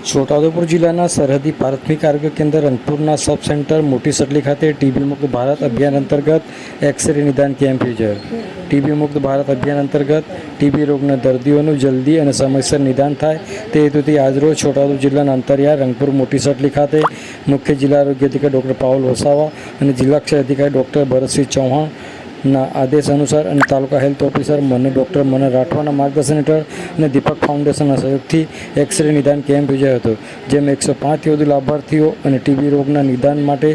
છોટાઉદેપુર જિલ્લાના સરહદી પ્રાથમિક આરોગ્ય કેન્દ્ર રંગપુરના સબ સેન્ટર મોટી સટલી ખાતે ટીબી મુક્ત ભારત અભિયાન અંતર્ગત એક્સરે નિદાન કેમ્પ યોજાયો. ટીબી મુક્ત ભારત અભિયાન અંતર્ગત ટીબી રોગના દર્દીઓનું જલ્દી અને સમયસર નિદાન થાય તે હેતુથી આજરોજ છોટાઉદેપુર જિલ્લાના અંતરિયાળ રંગપુર મોટી સટલી ખાતે મુખ્ય જિલ્લા આરોગ્ય અધિકારી ડૉક્ટર પાઉલ વસાવા અને જિલ્લા ક્ષય અધિકારી ડૉક્ટર ભરતસિંહ ચૌહાણ ના આદેશ અનુસાર અને તાલુકા હેલ્થ ઓફિસર મને ડૉક્ટર મને રાઠવાના માર્ગદર્શન હેઠળ અને દીપક ફાઉન્ડેશનના સહયોગથી એક્સરે નિદાન કેમ્પ યોજાયો હતો, જેમાં એકસો પાંચથી વધુ લાભાર્થીઓ અને ટીબી રોગના નિદાન માટે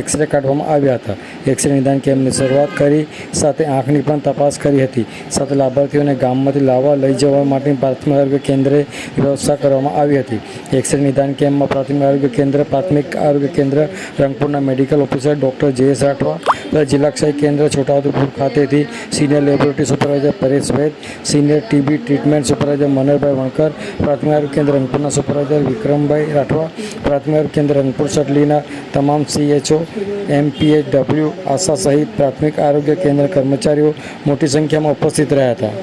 એક્સરે કાઢવામાં આવ્યા હતા. એક્સરે નિદાન કેમ્પની શરૂઆત કરી, સાથે આંખની પણ તપાસ કરી હતી. સાથે લાભાર્થીઓને ગામમાંથી લાવવા લઈ જવા માટેની પ્રાથમિક આરોગ્ય કેન્દ્રે વ્યવસ્થા કરવામાં આવી હતી. એક્સરે નિદાન કેમ્પમાં પ્રાથમિક આરોગ્ય કેન્દ્ર, પ્રાથમિક આરોગ્ય કેન્દ્ર, રંગપુરના medical officer doctor J S Rathwa જિલ્લા ક્ષય કેન્દ્ર છોટાઉદેપુર ખાતેથી senior laboratory supervisor Paresh Vaid, senior TB treatment supervisor Manoharbhai Vankar, પ્રાથમિક આરોગ્ય કેન્દ્ર રંગપુરના સુપરવાઇઝર વિક્રમભાઈ રાઠવા, પ્રાથમિક આરોગ્ય કેન્દ્ર રંગપુર સટલીના તમામ સીએચઓ એમપીએચ ડબલ્યુ આશા સહિત પ્રાથમિક આરોગ્ય કેન્દ્ર કર્મચારીઓ મોટી સંખ્યામાં ઉપસ્થિત રહ્યા હતા.